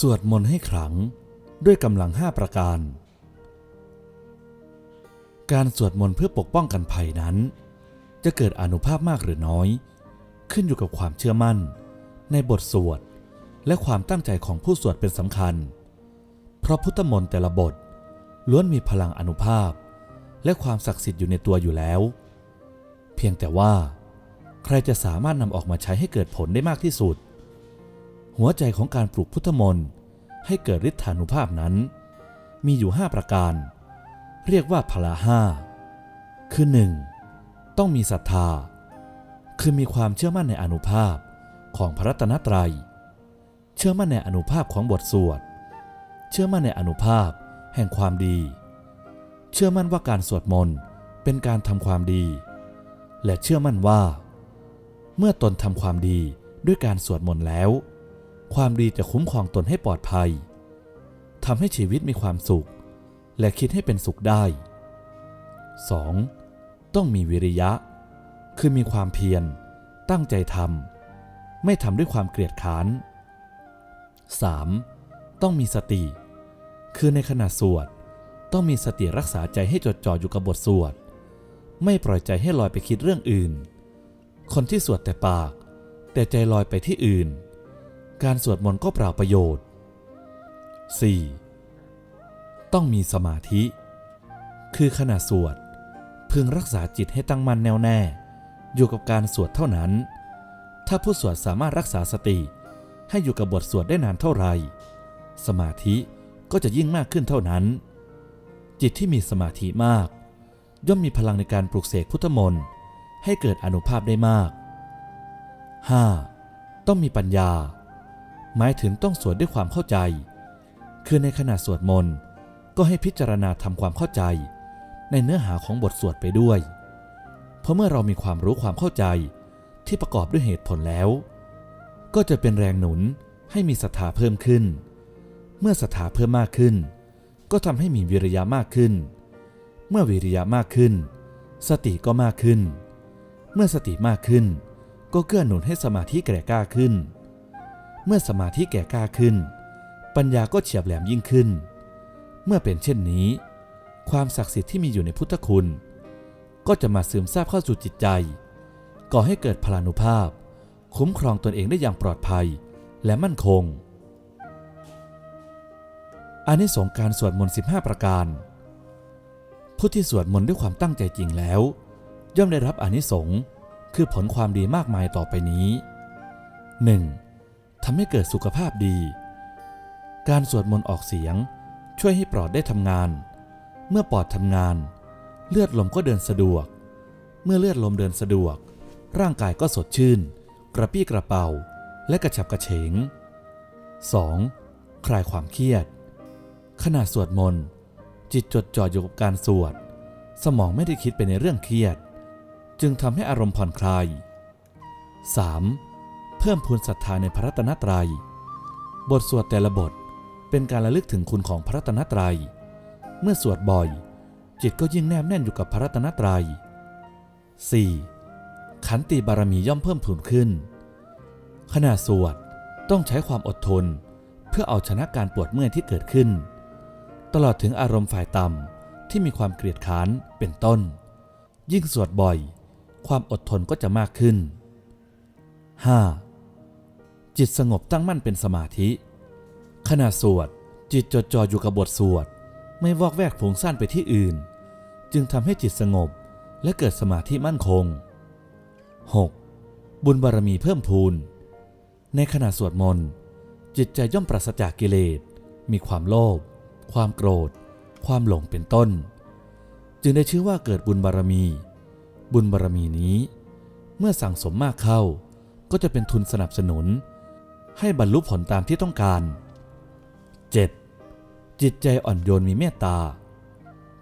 สวดมนต์ให้ขลังด้วยกำลังห้าประการ การสวดมนต์เพื่อปกป้องกันภัยนั้น จะเกิดอนุภาพมากหรือน้อย ขึ้นอยู่กับความเชื่อมั่น ในบทสวด และความตั้งใจของผู้สวดเป็นสำคัญ เพราะพุทธมนต์แต่ละบทล้วนมีพลังอนุภาพ และความศักดิ์สิทธิ์อยู่ในตัวอยู่แล้ว เพียงแต่ว่า ใครจะสามารถนำออกมาใช้ให้เกิดผลได้มากที่สุด หัวใจของการปลูกพุทธมนต์ให้เกิดฤทธานุภาพนั้น มีอยู่ 5 ประการ เรียกว่าพละห้าคือ 1. ต้องมีศรัทธา คือมีความเชื่อมั่นในอนุภาพของพระรัตนตรัย เชื่อมั่นในอนุภาพของบทสวด เชื่อมั่นในอนุภาพแห่งความดี เชื่อมั่นว่าการสวดมนต์เป็นการทำความดี และเชื่อมั่นว่า เมื่อตนทำความดีด้วยการสวดมนต์แล้ว ความดีจะคุ้มครองตนให้ปลอดภัยทำให้ชีวิตมีความสุข และคิดให้เป็นสุขได้ 2. ต้องมีวิริยะ คือมีความเพียร ตั้งใจทำไม่ทำด้วยความเกลียดค้าน 3. ต้องมีสติ คือในขณะสวด ต้องมีสติรักษาใจให้จดจ่ออยู่กับบทสวด ไม่ปล่อยใจให้ลอยไปคิดเรื่องอื่น คนที่สวดแต่ปาก แต่ใจลอยไปที่อื่น การสวดมนต์ก็เปล่าประโยชน์ 4. ต้องมีสมาธิ คือขณะสวด พึงรักษาจิตให้ตั้งมั่นแน่วแน่ อยู่กับการสวดเท่านั้น ถ้าผู้สวดสามารถรักษาสติ ให้อยู่กับบทสวดได้นานเท่าไหร่ สมาธิก็จะยิ่งมากขึ้นเท่านั้น จิตที่มีสมาธิมาก ย่อมมีพลังในการปลุกเสกพุทธมนต์ให้เกิดอนุภาพได้มาก 5. ต้องมีปัญญา หมายถึงต้องสวดด้วยความเข้าใจ คือในขณะสวดมนต์ก็ให้พิจารณาทำความเข้าใจ ในเนื้อหาของบทสวดไปด้วย เพราะเมื่อเรามีความรู้ความเข้าใจที่ประกอบด้วยเหตุผลแล้ว ก็จะเป็นแรงหนุนให้มีศรัทธาเพิ่มขึ้น เมื่อศรัทธาเพิ่มมากขึ้น ก็ทำให้มีวิริยะมากขึ้น เมื่อวิริยะมากขึ้น สติก็มากขึ้น เมื่อสติมากขึ้น ก็เกื้อหนุนให้สมาธิแก่กล้าขึ้น เมื่อสมาธิแก่กล้าขึ้น ปัญญาก็เฉียบแหลมยิ่งขึ้น เมื่อเป็นเช่นนี้ ความศักดิ์สิทธิ์ที่มีอยู่ในพุทธคุณ ก็จะมาซึมซาบเข้าสู่จิตใจ ก่อให้เกิดพลานุภาพ คุ้มครองตนเองได้อย่างปลอดภัยและมั่นคงอานิสงส์การสวดมนต์15 ประการ ผู้ที่สวดมนต์ด้วยความตั้งใจจริงแล้ว ย่อมได้รับอานิสงส์คือผลความดีมากมายต่อไปนี้ 1. ทำให้เกิดสุขภาพดี การสวดมนต์ออกเสียงช่วยให้ปอดได้ทำงาน เมื่อปอดทำงาน เลือดลมก็เดินสะดวก เมื่อเลือดลมเดินสะดวก ร่างกายก็สดชื่น กระปี้กระเป๋า และกระฉับกระเฉง 2. คลายความเครียด ขณะสวดมนต์จิตจดจ่ออยู่กับการสวด สมองไม่ได้คิดไปในเรื่องเครียด จึงทำให้อารมณ์ผ่อนคลาย 3. เพิ่มพูนศรัทธาในพระรัตนตรัย บทสวดแต่ละบทเป็นการระลึกถึงคุณของพระรัตนตรัย เมื่อสวดบ่อย จิตก็ยิ่งแนบแน่นอยู่กับพระรัตนตรัย 4. ขันติบารมีย่อมเพิ่มพูนขึ้น ขณะสวดต้องใช้ความอดทน เพื่อเอาชนะการปวดเมื่อยที่เกิดขึ้น ตลอดถึงอารมณ์ฝ่ายต่ำที่มีความเกลียดค้านเป็นต้น ยิ่งสวดบ่อย ความอดทนก็จะมากขึ้น 5. จิตสงบตั้งมั่นเป็นสมาธิ ขณะสวด จิตจดจ่ออยู่กับบทสวด ไม่วอกแวกฟุ้งซ่านไปที่อื่น จึงทำให้จิตสงบและเกิดสมาธิมั่นคง 6. บุญบารมีเพิ่มพูน ในขณะสวดมนต์ จิตใจย่อมปราศจากกิเลส มีความโลภ ความโกรธ ความหลงเป็นต้น จึงได้ชื่อว่าเกิดบุญบารมี บุญบารมีนี้ เมื่อสั่งสมมากเข้าก็จะเป็นทุนสนับสนุน ให้บรรลุผลตามที่ต้องการ 7. จิตใจอ่อนโยนมีเมตตา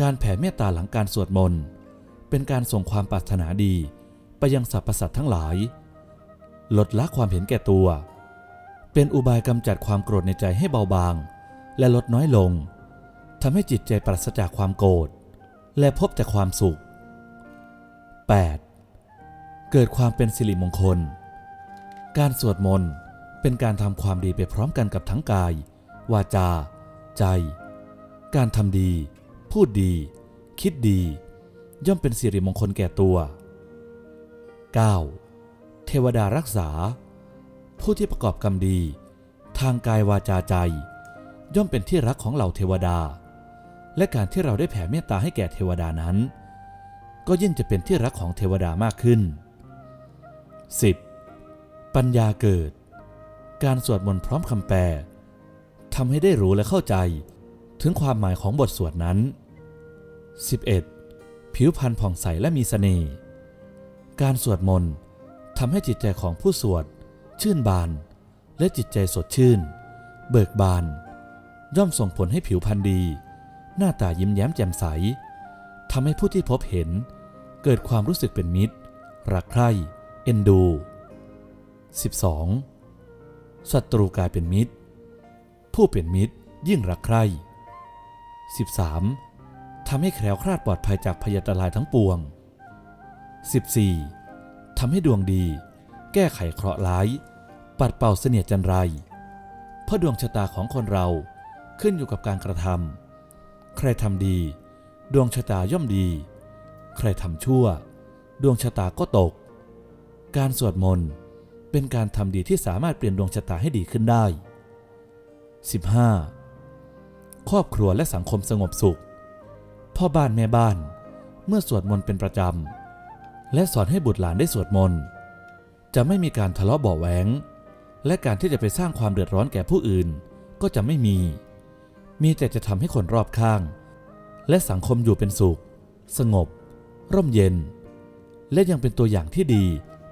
การแผ่เมตตาหลังการสวดมนต์เป็นการส่งความปรารถนาดีไปยังสรรพสัตว์ทั้งหลาย ลดละความเห็นแก่ตัว เป็นอุบายกำจัดความโกรธในใจให้เบาบาง และลดน้อยลงทำให้จิตใจปราศจากความโกรธ และพบแต่ความสุข 8. เกิดความเป็นสิริมงคล การสวดมนต์ เป็นการทำความดีไปพร้อมกันกับทั้งกาย วาจา ใจ การทำดี พูดดี คิดดี ย่อมเป็นสิริมงคลแก่ตัว 9. เทวดารักษา ผู้ที่ประกอบกรรมดี ทางกายวาจาใจ ย่อมเป็นที่รักของเหล่าเทวดา และการที่เราได้แผ่เมตตาให้แก่เทวดานั้น ก็ยิ่งจะเป็นที่รักของเทวดามากขึ้น 10. ปัญญาเกิด การสวดมนต์พร้อมคำแปลทำให้ได้รู้และเข้าใจ ถึงความหมายของบทสวดนั้น 11. ผิวพรรณผ่องใสและมีเสน่ห์การสวดมนต์ทำให้จิตใจของผู้สวด ชื่นบาน และจิตใจสดชื่น เบิกบาน ย่อมส่งผลให้ผิวพรรณดี หน้าตายิ้มแย้มแจ่มใสทำให้ผู้ที่พบเห็น เกิดความรู้สึกเป็นมิตร รักใคร่ เอ็นดู 12. ศัตรูกลายเป็นมิตร ผู้เป็นมิตรยิ่งรักใคร่ 13. ทำให้แคล้วคลาดปลอดภัยจากพยาตรายทั้งปวง 14. ทำให้ดวงดี แก้ไขเคราะห์ร้าย ปัดเป่าเสนียดจันไร เพราะดวงชะตาของคนเราขึ้นอยู่กับการกระทำใครทำดี ดวงชะตาย่อมดี ใครทำชั่ว ดวงชะตาก็ตก การสวดมนต์ เป็นการทำดีที่สามารถเปลี่ยนดวงชะตาให้ดีขึ้นได้ 15. ครอบครัวและสังคมสงบสุข พ่อบ้านแม่บ้าน เมื่อสวดมนต์เป็นประจำ และสอนให้บุตรหลานได้สวดมนต์ จะไม่มีการทะเลาะเบาแหวงและการที่จะไปสร้างความเดือดร้อนแก่ผู้อื่นก็จะไม่มี มีแต่จะทำให้คนรอบข้าง และสังคมอยู่เป็นสุข สงบ ร่มเย็น และยังเป็นตัวอย่างที่ดี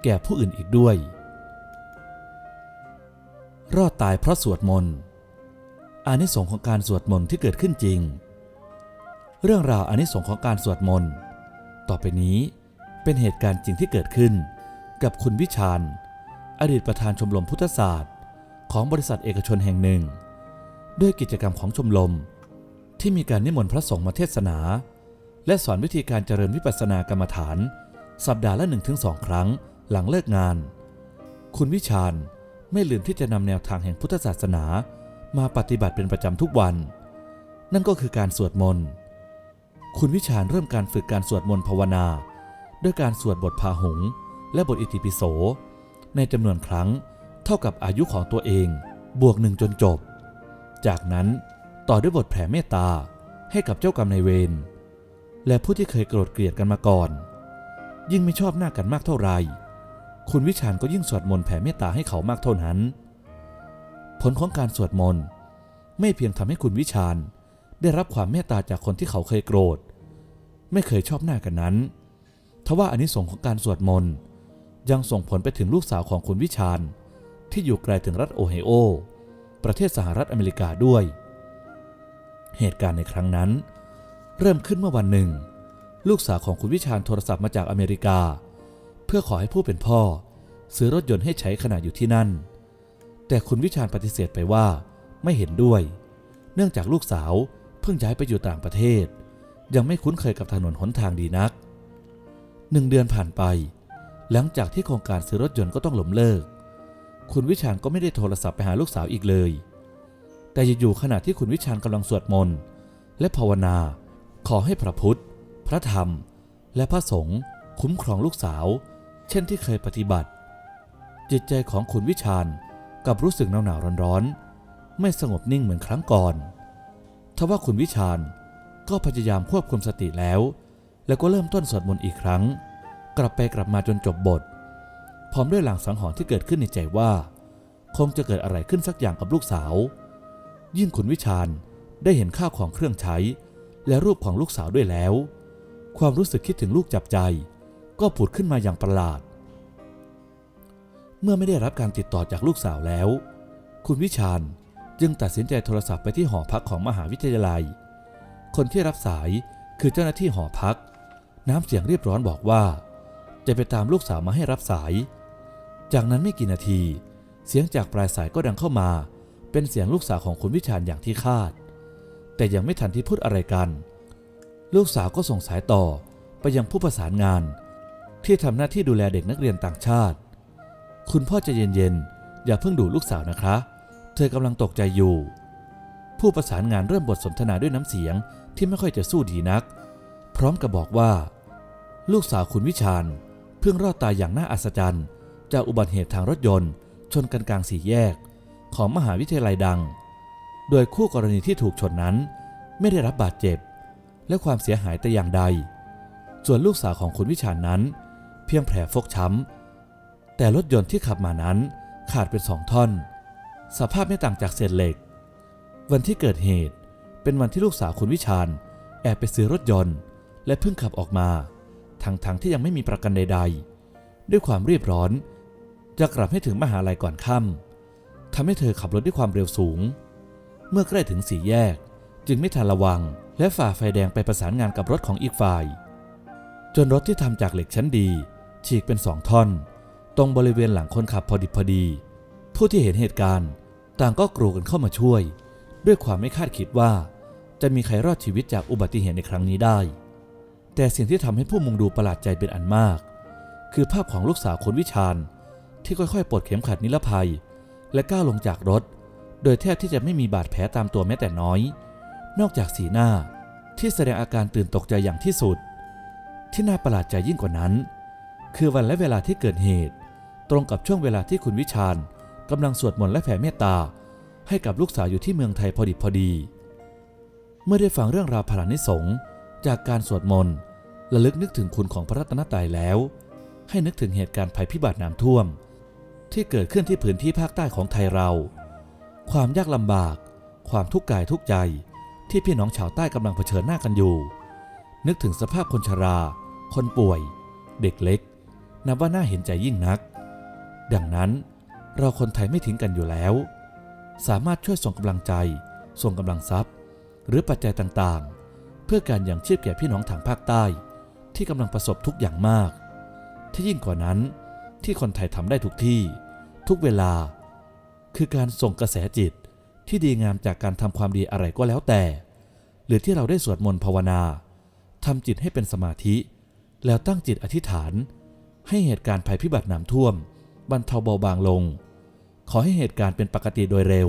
แก่ผู้อื่นอีกด้วย รอดตายเพราะสวดมนต์อานิสงส์ของการสวดมนต์ที่เกิดขึ้นจริง เรื่องราวอานิสงส์ของการสวดมนต์ต่อไปนี้เป็นเหตุการณ์จริงที่เกิดขึ้น กับคุณวิชาญอดีตประธานชมรมพุทธศาสตร์ ของบริษัทเอกชนแห่งหนึ่ง ด้วยกิจกรรมของชมรม ที่มีการนิมนต์พระสงฆ์มาเทศนา และสอนวิธีการเจริญวิปัสสนากรรมฐาน สัปดาห์ละ1-2 ครั้งหลังเลิกงาน คุณวิชาญ ไม่ลืมที่จะนำแนวทางแห่งพุทธศาสนา มาปฏิบัติเป็นประจำทุกวัน นั่นก็คือการสวดมนต์ คุณวิชาญเริ่มการฝึกการสวดมนต์ภาวนา ด้วยการสวดบทพาหุงส์และบทอิติปิโส ในจำนวนครั้งเท่ากับอายุของตัวเอง บวกหนึ่งจนจบ จากนั้นต่อด้วยบทแผ่เมตตาให้กับเจ้ากรรมนายเวรและผู้ที่เคยโกรธเกลียดกันมาก่อน ยิ่งไม่ชอบหน้ากันมากเท่าไหร่ คุณวิชาญก็ยิ่งสวดมนต์แผ่เมตตาให้เขามากเท่านั้น ผลของการสวดมนต์ไม่เพียงทำให้คุณวิชาญได้รับความเมตตาจากคนที่เขาเคยโกรธ ไม่เคยชอบหน้ากันนั้น ทว่าอานิสงส์ของการสวดมนต์ยังส่งผลไปถึงลูกสาวของคุณวิชาญที่อยู่ไกลถึงรัฐโอไฮโอ ประเทศสหรัฐอเมริกาด้วย เหตุการณ์ในครั้งนั้น เริ่มขึ้นเมื่อวันหนึ่ง ลูกสาวของคุณวิชาญโทรศัพท์มาจากอเมริกา พื่อขอให้ผู้เป็นพ่อ ซื้อรถยนต์ให้ใช้ขณะอยู่ที่นั่น แต่คุณวิชาญปฏิเสธไปว่าไม่เห็นด้วย เนื่องจากลูกสาวเพิ่งย้ายไปอยู่ต่างประเทศ ยังไม่คุ้นเคยกับถนนหนทางดีนักหนึ่งเดือนผ่านไป หลังจากที่โครงการซื้อรถยนต์ก็ต้องล้มเลิก คุณวิชาญก็ไม่ได้โทรศัพท์ไปหาลูกสาวอีกเลย แต่อยู่ๆขณะที่คุณวิชาญกำลังสวดมนต์และภาวนา ขอให้พระพุทธ พระธรรม และพระสงฆ์คุ้มครองลูกสาว เช่นที่เคยปฏิบัติ จิตใจของคุณวิชาญกับรู้สึกหนาวๆร้อนๆ ไม่สงบนิ่งเหมือนครั้งก่อนทว่าคุณวิชาญก็พยายามควบคุมสติแล้ว แล้วก็เริ่มต้นสวดมนต์อีกครั้ง กลับไปกลับมาจนจบบท พร้อมด้วยหลังสังหรณ์ที่เกิดขึ้นในใจว่า คงจะเกิดอะไรขึ้นสักอย่างกับลูกสาว ยิ่งคุณวิชาญได้เห็นข้าวของเครื่องใช้ และรูปของลูกสาวด้วยแล้ว ความรู้สึกคิดถึงลูกจับใจ ก็ผุดขึ้นมาอย่างประหลาด เมื่อไม่ได้รับการติดต่อจากลูกสาวแล้ว คุณวิชาญจึงตัดสินใจโทรศัพท์ไปที่หอพักของมหาวิทยาลัย คนที่รับสายคือเจ้าหน้าที่หอพัก น้ำเสียงเรียบร้อนบอกว่า จะไปตามลูกสาวมาให้รับสาย จากนั้นไม่กี่นาที เสียงจากปลายสายก็ดังเข้ามา เป็นเสียงลูกสาวของคุณวิชาญอย่างที่คาด แต่ยังไม่ทันที่พูดอะไรกัน ลูกสาวก็ส่งสายต่อไปยังผู้ประสานงาน ที่ทำหน้าที่ดูแลเด็กนักเรียนต่างชาติ คุณพ่อใจะเย็นๆ อย่าเพิ่งดูลูกสาวนะคะ เธอกำลังตกใจอยู่ ผู้ประสานงานเริ่มบทสนทนาด้วยน้ำเสียงที่ไม่ค่อยจะสู้ดีนัก พร้อมกับบอกว่า ลูกสาวคุณวิชาญเพิ่งรอดตายอย่างน่าอัศจรรย์ จากอุบัติเหตุทางรถยนต์ ชนกันกลางสี่แยก ของมหาวิทยาลัยดัง โดยคู่กรณีที่ถูกชนนั้น ไม่ได้รับบาดเจ็บ และความเสียหายแต่อย่างใด ส่วนลูกสาวของคุณวิชาญนั้น พียงแผลฟกช้ำ แต่รถยนต์ที่ขับมานั้นขาดเป็นสองท่อน สภาพไม่ต่างจากเศษเหล็ก วันที่เกิดเหตุเป็นวันที่ลูกสาวคุณวิชาญแอบไปซื้อรถยนต์ และเพิ่งขับออกมา ทั้งๆทที่ยังไม่มีประกันใด ๆ ด้วยความรีบร้อน จะกลับให้ถึงมหาลัยก่อนค่ำทำให้เธอขับรถด้วยความเร็วสูง เมื่อใกล้ถึงสี่แยก จึงไม่ทันระวัง และฝ่าไฟแดงไปประสานงานกับรถของอีกฝ่าย จนรถที่ทำจากเหล็กชั้นดี ฉีกเป็นสองท่อน ตรงบริเวณหลังคนขับพอดิบพอดี ผู้ที่เห็นเหตุการณ์ ต่างก็กรูกันเข้ามาช่วย ด้วยความไม่คาดคิดว่า จะมีใครรอดชีวิตจากอุบัติเหตุในครั้งนี้ได้ แต่สิ่งที่ทำให้ผู้มุงดูประหลาดใจเป็นอันมาก คือภาพของลูกสาวคนวิชาญที่ค่อยๆปลดเข็มขัดนิรภัย และก้าวลงจากรถ โดยแทบที่จะไม่มีบาดแผลตามตัวแม้แต่น้อย นอกจากสีหน้าที่แสดงอาการตื่นตกใจอย่างที่สุด ที่น่าประหลาดใจยิ่งกว่านั้น คือวันและเวลาที่เกิดเหตุ ตรงกับช่วงเวลาที่คุณวิชาญกำลังสวดมนต์และแผ่เมตตา ให้กับลูกสาวอยู่ที่เมืองไทยพอดิบพอดี เมื่อได้ฟังเรื่องราวพลานิสงจากการสวดมนต์ระลึกนึกถึงคุณของพระรัตนตรัยแล้ว ให้นึกถึงเหตุการณ์ภัยพิบัติน้ำท่วม ที่เกิดขึ้นที่พื้นที่ภาคใต้ของไทยเรา ความยากลำบาก ความทุกข์กายทุกใจ ที่พี่น้องชาวใต้กำลังเผชิญหน้ากันอยู่ นึกถึงสภาพคนชรา คนป่วย เด็กเล็ก นับว่าน่าเห็นใจยิ่งนัก ดังนั้นเราคนไทยไม่ทิ้งกันอยู่แล้ว สามารถช่วยส่งกำลังใจ ส่งกำลังทรัพย์ หรือปัจจัยต่างๆ เพื่อการอย่างชีพแก่พี่น้องทางภาคใต้ ที่กำลังประสบทุกอย่างมาก ที่ยิ่งกว่านั้นที่คนไทยทำได้ทุกที่ ทุกเวลา คือการส่งกระแสจิตที่ดีงามจากการทำความดีอะไรก็แล้วแต่ หรือที่เราได้สวดมนต์ภาวนาทำจิตให้เป็นสมาธิ แล้วตั้งจิตอธิษฐาน ให้เหตุการณ์ภัยพิบัติน้ำท่วมบรรเทาเบาบางลง ขอให้เหตุการณ์เป็นปกติโดยเร็ว